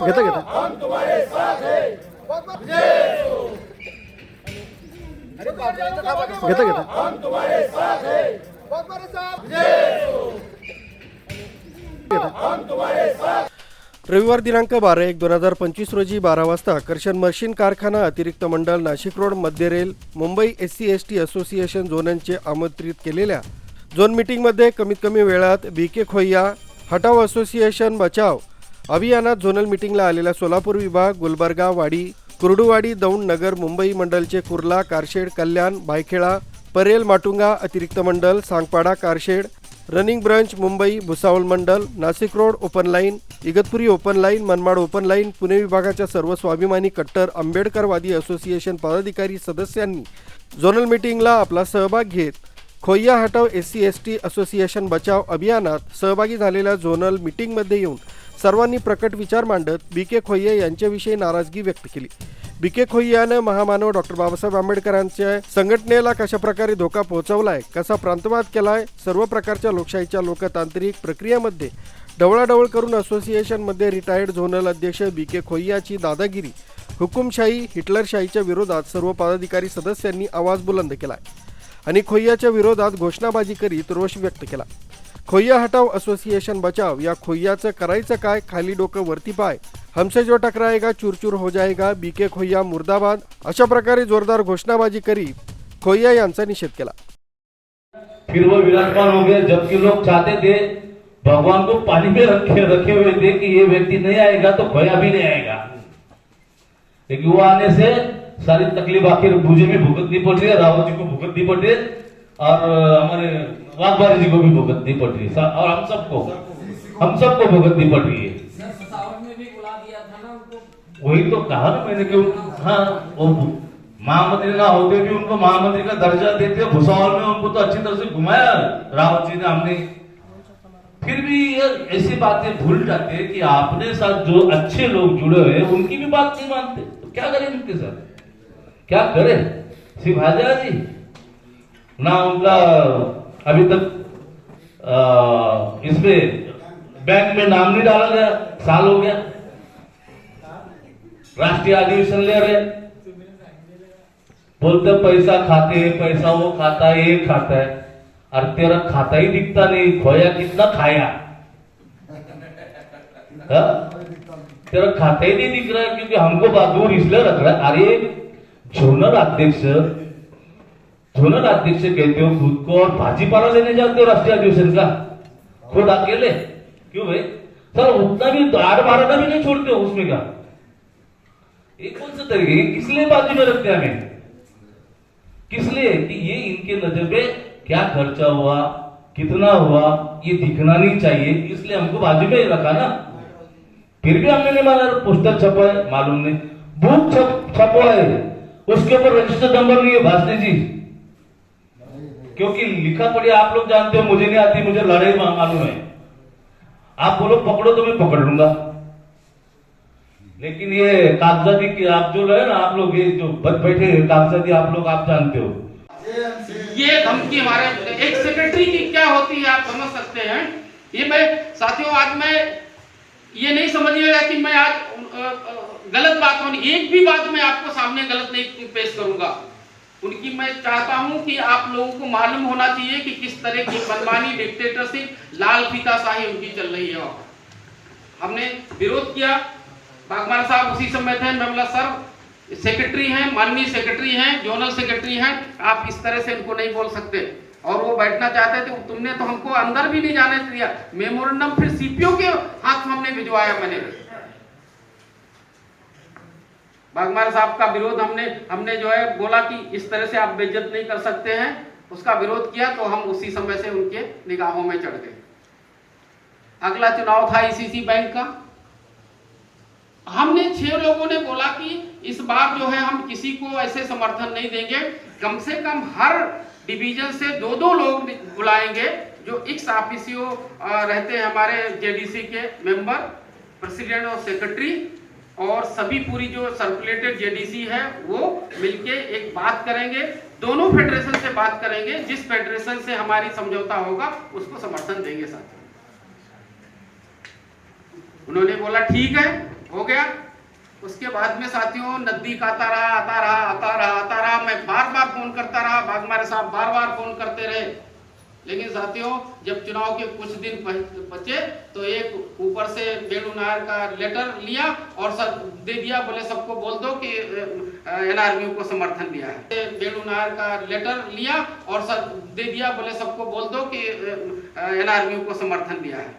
घेता घेता. घेता घेता. साहेब. रविवार दिनांक बारा एक दोन हजार पंचवीस रोजी बारा वाजता कर्षण मशीन कारखाना अतिरिक्त मंडळ नाशिक रोड मध्य rail Mumbai S C S T association झोनांचे आमंत्रित केलेल्या झोन मीटिंगमध्ये कमीत कमी वेळात बी के खोय्या हटाव असोसिएशन बचाव अभियानात झोनल मीटिंगला आलेला सोलापूर विभाग गुलबर्गा वाडी कुर्डुवाडी दौंड नगर मुंबई मंडलचे कुर्ला कारशेड कल्याण भायखेळा परेल माटुंगा अतिरिक्त मंडल Sanpada car shed running branch Mumbai Bhusawal मंडल Nashik road open line Igatpuri open line Manmad open line Pune विभागाच्या सर्व स्वाभिमानी कट्टर आंबेडकरवादी असोसिएशन पदाधिकारी सदस्यांनी झोनल मीटिंगला आपला सहभाग घेत खोय्या हटाव S C S T association बचाव अभियानात सहभागी झालेल्या झोनल मीटिंगमध्ये येऊन सर्वांनी प्रकट विचार मांडत बी के खोय्ये यांच्याविषयी नाराजगी व्यक्त केली. बी के खोय्यानं महामानव डॉक्टर बाबासाहेब आंबेडकरांच्या संघटनेला कशा प्रकारे धोका पोहोचवलाय कसा प्रांतवाद केलाय सर्व प्रकारच्या लोकशाहीच्या लोकतांत्रिक प्रक्रियेमध्ये ढवळाढवळ करून असोसिएशनमध्ये रिटायर्ड झोनल अध्यक्ष बी के खोय्याची दादागिरी हुकुमशाही हिटलरशाहीच्या विरोधात सर्व पदाधिकारी सदस्यांनी आवाज बुलंद केलाय आणि खोय्याच्या विरोधात घोषणाबाजी करीत रोष व्यक्त केला. खोय्या हटाव असोसिएशन बचाव या खोय्याचं करायचं काय? खाली डोकं वरती पाय. हमसे जो टकराएगा चुरचूर हो जाएगा बीके खोय्या मुर्दाबाद. अशा प्रकारे जोरदार घोषणाबाजी करी खोय्या यांचा निषेध केला. फिर वो विराजमान हो गए जबकि लोग चाहते थे भगवान को पानी में रखे रखे हुए थे कि ये व्यक्ति नहीं आएगा तो खोया भी नहीं आएगा। लेकिन वो आने से सारी तकलीफ आखिर मुझे भी भुगतनी पड़ रही है रावत जी को भुगतनी पड़ रही है। और हमारे वाघबारी जी को भी भुगतनी पड़ रही है। और हम सबको हम सबको भुगतनी पड़ रही है। सर सतावट में भी बुला दिया था ना उनको। वही तो कहा ना मैंने कि हाँ वो महामंत्री ना होते भी उनको महामंत्री का दर्जा देते भुसावल में उनको तो अच्छी तरह से घुमाया। रावत जी ने हमने। फिर भी ये ऐसी बातें भूल जाते हैं कि आपने साथ जो अच्छे लोग जुड़े हुए उनकी भी बात नहीं मानते। तो क्या करें उनके साथ? क्या करें? सिर्फ़ हाजिरा जी ना उनका अभी तक इसमें बैंक में नाम नहीं डाला गया, साल हो गया। राष्ट्रीय अधिवेशन ले रहे। बोलते पैसा खाते हैं, पैसा वो खाता है, ये खाता है। और तेरा खाता ही दिखता नहीं, खोया कितना खाया? हाँ? तेरा खाता ही नहीं दिख रहा है क्योंकि हमको बात दूर इसलिए रख रहा है। अरे झोनल अध्यक्ष झोनल अध्यक्ष कहते हो, खुद को और भाजीपाला लेने जाते हो राष्ट्रीय अधिवेशन का? खुद अकेले? क्यों भाई? सर, उतना भी आठ बारह भी नहीं छोड़ते हो उसमें का? ये कौन सा तरीके किस लिए बाजू में रखते हैं हमें? किस लिए? कि ये इनके नज़र में क्या खर्चा हुआ, कितना हुआ, ये दिखना नहीं चाहिए, इसलिए हमको बाजू में रखा ना। फिर भी हमने नहीं माना, पोस्टर छपा है, मालूम नहीं। बुक छप छपा है उसके ऊपर रजिस्टर नंबर नहीं है भाषणी जी। क्योंकि लिखा पढ़ी आप लोग जानते हो, मुझे नहीं आती, मुझे लड़ाई मालूम है। आप बोलो, पकड़ो तो मैं पकड़ लूँगा। लेकिन ये कागजाती की आप जो है ना, आप लोग ये जो बैठे कागजाती आप लोग, आप जानते हो। ये धमकी हमारे एक सेक्रेटरी की क्या होती है, आप समझ सकते हैं। ये मैं, साथियों, आज मैं ये नहीं समझिएगा कि मैं आज गलत बात होनी एक भी बात मैं आपको सामने गलत नहीं पेश करूँगा। उनकी मैं चाहता हूँ कि आप लोगों को मालूम होना चाहिए कि किस तरह की मनमानी डिक्टेटरशिप लाल फीताशाही उनकी चल रही है। हमने विरोध किया। बागमार साहब उसी समय थे मैं सर। सेक्रेटरी हैं, माननीय सेक्रेटरी हैं जोनल सेक्रेटरी हैं। आप इस तरह से इनको नहीं बोल सकते। और वो बैठना चाहते थे, तुमने तो हमको अंदर भी नहीं जाने दिया। मेमोरेंडम फिर सीपीओ के हाथ हमने भिजवाया मैंने। बागमार साहब का विरोध हमने हमने जो है बोला कि इस तरह से आप बेइज्जत नहीं कर सकते हैं। उसका विरोध किया तो हम उसी समय से उनके निगाहों में चढ़ गए। अगला चुनाव था ईसीसी बैंक का। हमने छह लोगों ने बोला कि इस बार जो है हम किसी को ऐसे समर्थन नहीं देंगे। कम से कम हर डिवीज़न से दो दो लोग बुलाएँगे, जो एक्स ऑफिसियो रहते हैं हमारे जेडीसी के मेंबर, प्रेसिडेंट और सेक्रेटरी। और सभी पूरी जो सर्कुलेटेड जेडीसी है, वो मिलके एक बात करेंगे। दोनों फेडरेशन से बात करेंगे। जिस फेडरेशन से हमारी समझौता होगा, उसको समर्थन देंगे साथियों उन्होंने बोला, ठीक है, हो गया। उसके बाद में साथियों नज़दीक आता रहा आता रहा आता रहा आता रहा। मैं बार बार फ़ोन करता रहा भागमारे साहब बार बार फ़ोन करते रहे। लेकिन साथियों, जब चुनाव के कुछ दिन बचे तो एक ऊपर से बेलू नायर का लेटर लिया और सब दे दिया, बोले सबको बोल दो कि एनआरयू को समर्थन दिया है। बेलू नायर का लेटर लिया और सब दे दिया, बोले सबको बोल दो कि एनआरयू को समर्थन दिया है।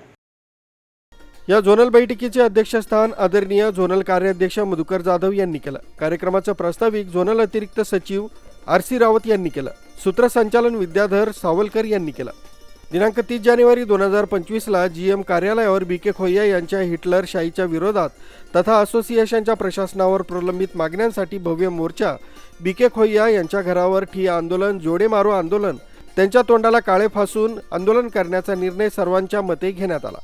या झोनल बैठकीचे अध्यक्षस्थान आदरणीय झोनल कार्याध्यक्ष मधुकर जाधव यांनी केलं. कार्यक्रमाचं प्रास्ताविक झोनल अतिरिक्त सचिव आर सी रावत यांनी केलं. सूत्रसंचालन विद्याधर सावलकर यांनी केला. दिनांक तीस जानेवारी दोन हजार पंचवीसला जी एम कार्यालयावर बी के खोय्या यांच्या हिटलर शाहीच्या विरोधात तथा असोसिएशनच्या प्रशासनावर प्रलंबित मागण्यांसाठी भव्य मोर्चा बी के खोय्या यांच्या घरावर ठिया आंदोलन जोडे मारो आंदोलन त्यांच्या तोंडाला काळे फासून आंदोलन करण्याचा निर्णय सर्वांच्या मते घेण्यात आला.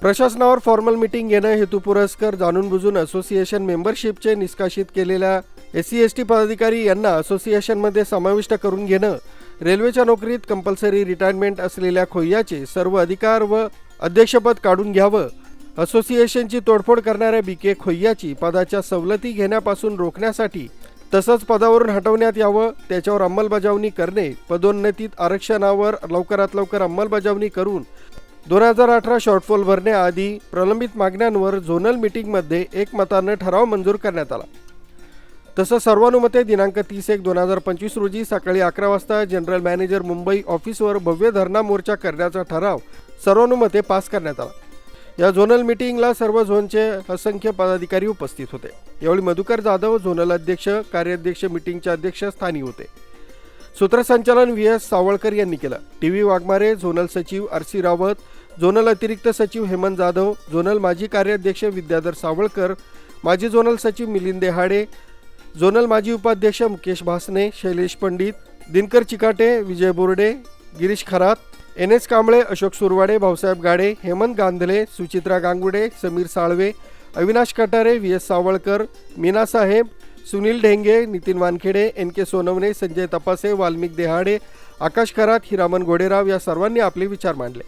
प्रशासनावर फॉर्मल मिटिंग घेणं हेतू पुरस्कर जाणून बुजून असोसिएशन मेंबरशिपचे निष्कासित केलेल्या एस सी एस टी पदाधिकारी यांना असोसिएशनमध्ये समाविष्ट करून घेणं रेल्वेच्या नोकरीत कंपल्सरी रिटायरमेंट असलेल्या खोय्याचे सर्व अधिकार व अध्यक्षपद काढून घ्यावं. असोसिएशनची तोडफोड करणाऱ्या बी के खोय्याची पदाच्या सवलती घेण्यापासून रोखण्यासाठी तसंच पदावरून हटवण्यात यावं त्याच्यावर अंमलबजावणी करणे पदोन्नतीत आरक्षणावर लवकरात लवकर अंमलबजावणी करून दोन हजार अठरा शॉर्टफॉल भरण्याआधी प्रलंबित मागण्यांवर झोनल मीटिंगमध्ये एकमतानं ठराव मंजूर करण्यात आला. तसं सर्वानुमते दिनांक तीस एक दोन हजार पंचवीस रोजी सकाळी अकरा वाजता जनरल मॅनेजर मुंबई ऑफिसवर भव्य धरणा मोर्चा करण्याचा ठराव सर्वानुमते पास करण्यात आला. या झोनल मीटिंगला सर्व झोनचे असंख्य पदाधिकारी उपस्थित होते. यावेळी मधुकर जाधव झोनल अध्यक्ष कार्याध्यक्ष मिटिंगच्या अध्यक्षस्थानी होते. सूत्रसंचालन व्ही एस सावळकर यांनी केलं. टी व्ही वाघमारे झोनल सचिव आर सी रावत झोनल अतिरिक्त सचिव हेमंत जाधव झोनल माजी कार्याध्यक्ष विद्याधर सावळकर माजी झोनल सचिव मिलिंद देहाडे झोनल माजी उपाध्यक्ष Mukesh Bhasne Shailesh Pandit Dinkar Chikate Vijay Borde Girish Kharat N S Kamble Ashok Surwade Bhausaheb Gade Hemant Gandhale Suchitra Gangude Sameer Salve Avinash Katare V S Sawalkar Meena saheb Sunil Dhenge Nitin Wankhede N K Sonawane Sanjay Tapase Valmik Dehade Akash Kharat Hiraman Ghoderao या सर्वांनी आपले विचार मांडले.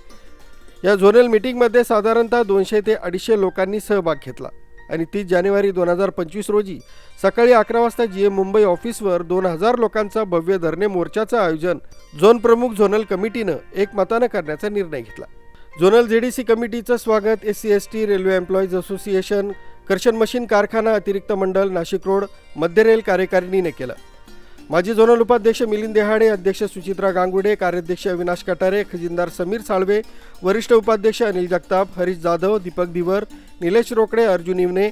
या zonal मीटिंगमध्ये साधारणतः दोनशे ते अडीचशे लोकांनी सहभाग घेतला. आणि तीस जानेवारी दोन हजार पंचवीस रोजी सकाळी अकरा वाजता जी एम मुंबई ऑफिसवर दोन हजार लोकांचा भव्य धरणे मोर्चाचं आयोजन झोन प्रमुख झोनल कमिटीनं एकमतानं करण्याचा निर्णय घेतला. झोनल जेडीसी कमिटीचं स्वागत S C S T railway employees association traction machine कारखाना अतिरिक्त मंडळ नाशिक रोड मध्य रेल कार्यकारिणीने केलं. माजी झोनल उपाध्यक्ष मिलिंद देहाडे अध्यक्ष सुचित्रा गांगुडे कार्याध्यक्ष अविनाश कटारे खजिनदार समीर साळवे वरिष्ठ उपाध्यक्ष अनिल जगताप हरीश जाधव दीपक दिवर निलेश रोकडे अर्जुन इवने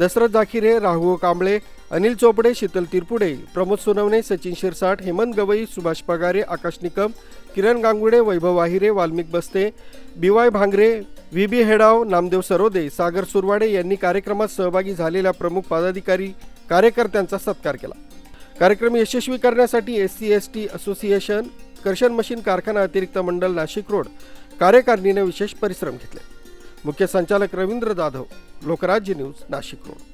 दशरथ जाखिरे राहू कांबळे अनिल चोपडे शीतल तिरपुडे प्रमोद सोनवणे सचिन शिरसाट हेमंत गवई सुभाष पगारे आकाश निकम किरण Gangude Vaibhav Wahire Valmik Baste B Y Bhangre V B Hedav Namdev Sarode Sagar Surwade यांनी कार्यक्रमात सहभागी झालेल्या प्रमुख पदाधिकारी कार्यकर्त्यांचा सत्कार केला. कार्यक्रम यशस्वी करण्यासाठी S C S T association traction machine कारखाना अतिरिक्त मंडळ नाशिक रोड कार्यकारिणीने विशेष परिश्रम घेतले. मुख्य संचालक रवींद्र जाधव लोकराज्य न्यूज नाशिक रोड.